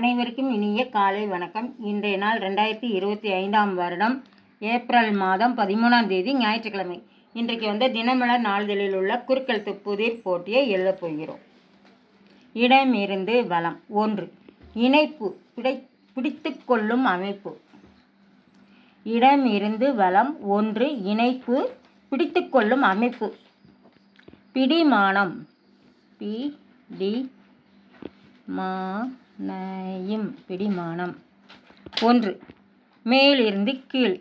அனைவருக்கும் இனிய காலை வணக்கம். இன்றைய நாள் ரெண்டாயிரத்தி இருபத்தி ஐந்தாம் வருடம் ஏப்ரல் மாதம் பதிமூணாம் தேதி ஞாயிற்றுக்கிழமை. இன்றைக்கு வந்து தினமலர் நாளிதழில் உள்ள குறுக்கெழுத்து புதிர் போட்டியை எழுதப் போகிறோம். இடமிருந்து வளம். ஒன்று இணைப்பு பிடை பிடித்து கொள்ளும் அமைப்பு. இடமிருந்து வளம். ஒன்று இணைப்பு பிடித்து கொள்ளும் அமைப்பு. பிடிமானம். பி டி நயம் பிடிமானம். ஒன்று மேலிருந்து கீழ்.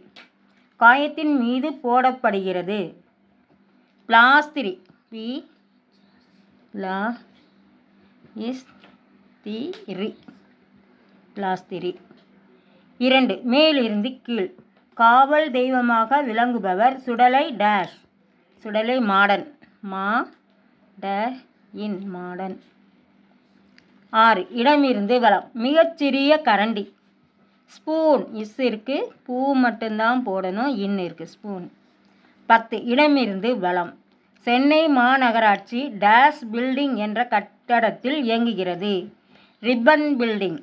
காயத்தின் மீது போடப்படுகிறது. பிளாஸ்திரி பி லா இஸ் தி ரி பிளாஸ்திரி. இரண்டு மேலிருந்து கீழ். காவல் தெய்வமாக விளங்குபவர் சுடலை டேஷ். சுடலை மாடன் மா ட இன் மாடன். ஆறு. இடமிருந்து வளம். மிகச்சிறிய கரண்டி. ஸ்பூன். இஸ் இருக்கு. பூ மட்டும்தான் போடணும். இன் இருக்குது ஸ்பூன். பத்து. இடமிருந்து வளம். சென்னை மாநகராட்சி டேஷ் பில்டிங் என்ற கட்டடத்தில் இயங்குகிறது. Ripon building.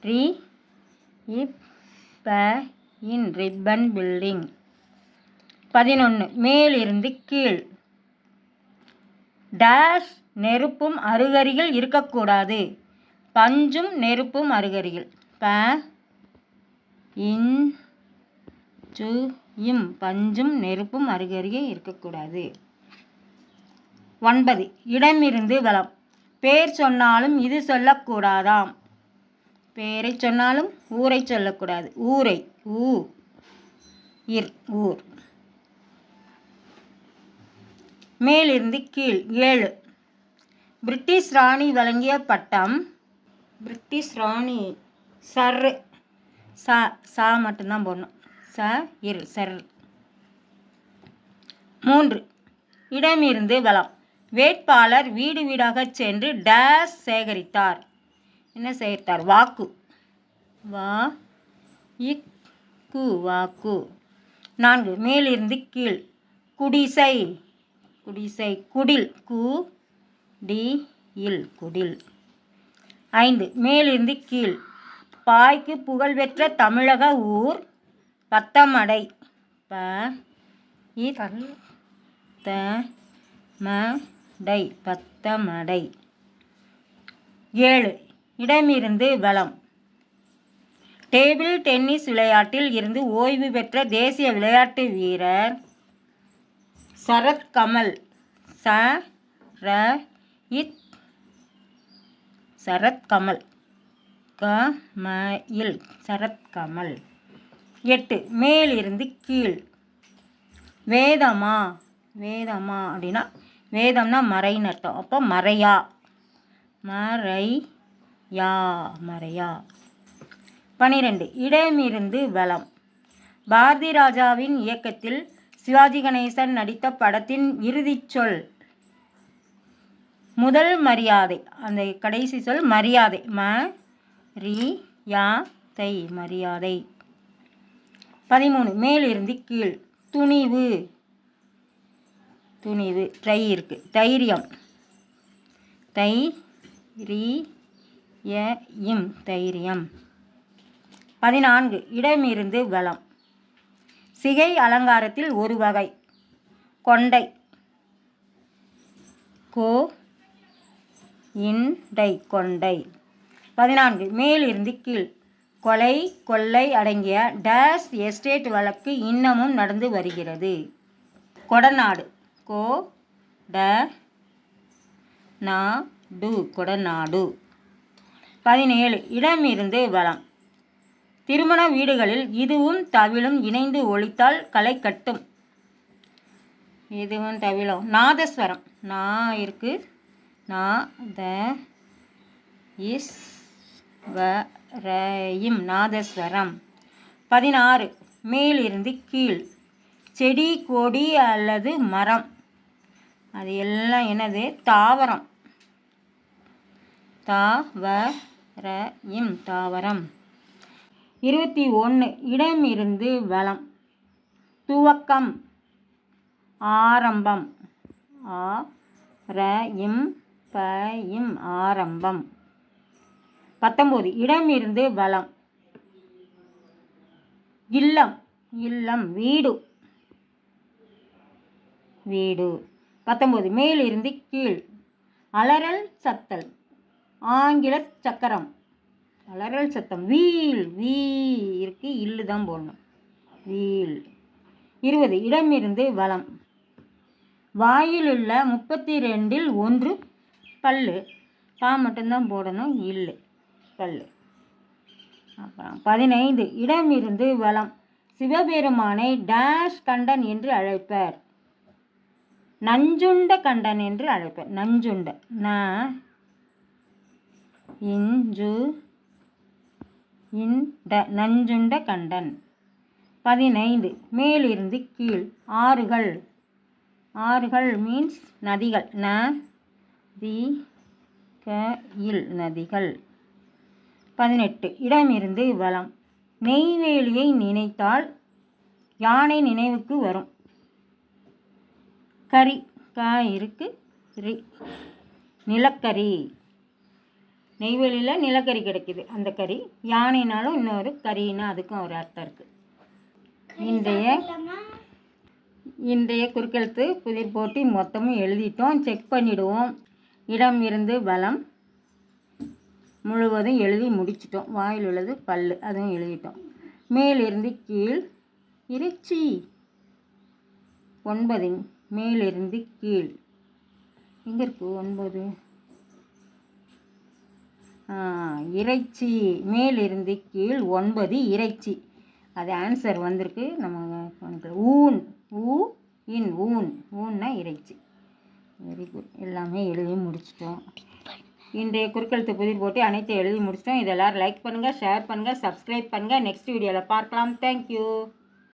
ரி இப் ப இன் ரிப்பன் பில்டிங். பதினொன்று மேலிருந்து கீழ். டேஷ் நெருப்பும் அருகருகில் இருக்கக்கூடாது. பஞ்சும் நெருப்பும் அருகருகில். ப இன் சு இம் பஞ்சும் நெருப்பும் அருகருகே இருக்கக்கூடாது. ஒன்பது இடமிருந்து வளம் பேர் சொன்னாலும் இது சொல்லக்கூடாதாம். பேரை சொன்னாலும் ஊரை சொல்லக்கூடாது. ஊரை ஊ இர் ஊர். மேலிருந்து கீழ் ஏழு. பிரிட்டிஷ் ராணி வழங்கிய பட்டம். பிரிட்டிஷ் ராணி சர் சா சா மட்டும்தான் போடணும். ச இரு சர். மூன்று இடமிருந்து வளம். வேட்பாளர் வீடு வீடாக சென்று டேஸ் சேகரித்தார். என்ன சேர்த்தார் வாக்கு. வா இக்கு வாக்கு. நான்கு மேலிருந்து கீழ். குடிசை. குடிசை குடில். கு டி இல் குடில். ஐந்து மேலிருந்து கீழ். பாய்க்கு புகழ்பெற்ற தமிழக ஊர் பத்தமடை. ப இ த ம டை பத்தமடை. ஏழு இடமிருந்து வளம். டேபிள் டென்னிஸ் விளையாட்டில் இருந்து ஓய்வு பெற்ற தேசிய விளையாட்டு வீரர் சரத் கமல் ச ர இத் சரத்கமல். க ம இல் சரத்கமல். எட்டு மேலிருந்து கீழ். வேதமா? வேதமா அப்படின்னா வேதம்னா மறைன்னு அர்த்தம். அப்போ மறையா. மறை யா மறையா. பனிரெண்டு இடமிருந்து வளம் பாரதி ராஜாவின் இயக்கத்தில் சிவாஜி கணேசன் நடித்த படத்தின் இறுதிச் சொல். முதல் மரியாதை. அந்த கடைசி சொல் மரியாதை. ம ரி யா தை மரியாதை. பதிமூணு மேலிருந்து கீழ். துணிவு. துணிவு. ட்ரை இருக்கு. தைரியம். தை ரி ய இம். தைரியம். பதினான்கு இடமிருந்து வளம். சிகை அலங்காரத்தில் ஒரு வகை. கொண்டை. கோ இண்டை கொண்டை. பதினான்கு மேலிருந்து கீழ். கொலை கொள்ளை அடங்கிய டேஷ் எஸ்டேட் வழக்கு இன்னமும் நடந்து வருகிறது. கொடநாடு கோ ட நா டு கொடநாடு. பதினேழு இடமிருந்து வளம் திருமண வீடுகளில் இதுவும் தவிழும் இணைந்து ஒழித்தால் களை கட்டும். இதுவும் தவிழும். நாதஸ்வரம் நா இருக்குது நா த இஸ் வ நாதஸ்வரம். பதினாறு. மேலிருந்து கீழ். செடி கொடி அல்லது மரம். அது எல்லாம் என்னது? தாவரம். தாவரையும் தாவரம். இருபத்தி ஒன்று இடமிருந்து வளம். துவக்கம். ஆரம்பம். ஆ ர இம் பயம் ஆரம்பம். பத்தொம்போது இடம் இருந்து வளம். இல்லம் இல்லம் வீடு. வீடு. பத்தொம்போது மேலிருந்து கீழ். அலறல் சத்தல். ஆங்கில சக்கரம். அலறல் சத்தம். வீல் வீ இருக்கு இல்லு தான் போடணும். வீல். இருபது இடமிருந்து வளம். வாயிலுள்ள முப்பத்தி ரெண்டில் ஒன்று பல் பா மட்டும்தான் போடணும் இல்லு. பல் அப்புறம் பதினைந்து. இடமிருந்து வளம் சிவபெருமானை டேஷ் கண்டன் என்று அழைப்பர். நஞ்சுண்ட கண்டன் என்று அழைப்பர். நஞ்சுண்ட. ந இஞ்சு இந்த நஞ்சுண்ட கண்டன். பதினைந்து. மேலிருந்து கீழ். ஆறுகள். ஆறுகள் மீன்ஸ் நதிகள். ந தி க இல் நதிகள். பதினெட்டு. இடமிருந்து வளம். நெய்வேலியை நினைத்தால் யானை நினைவுக்கு வரும். கரி கா இருக்கு ரி. நிலக்கரி நெய்வேலியில் நிலக்கரி கிடைக்குது. அந்த கறி யானைனாலும் இன்னொரு கறின்னா அதுக்கும் ஒரு அர்த்தம் இருக்குது இன்றைய இன்றைய குறுக்கெழுத்து புதிர் போட்டி மொத்தமும் எழுதிட்டோம். செக் பண்ணிடுவோம். இடம் இருந்து வளம் முழுவதும் எழுதி முடிச்சிட்டோம். வாயில் உள்ளது பல்லு. அதுவும் எழுதிட்டோம். மேலிருந்து கீழ் இறைச்சி ஒன்பது. மேலிருந்து கீழ். எங்கே இருக்குது ஒன்பது? இறைச்சி. மேலிருந்து கீழ் ஒன்பது இறைச்சி. அது ஆன்சர் வந்திருக்கு. நம்ம ஊன். ஊ இன். ஊன். ஊன்னா இறைச்சி. வெரி குட் எல்லாமே எழுதி முடிச்சிட்டோம். இன்றைய குறுக்கெழுத்து புதிர் போட்டு அனைத்தையும் எழுதி முடிச்சிட்டோம். இதெல்லாம் லைக் பண்ணுங்கள் ஷேர் பண்ணுங்கள் சப்ஸ்கிரைப் பண்ணுங்கள் நெக்ஸ்ட் வீடியோவில் பார்க்கலாம். தேங்க்யூ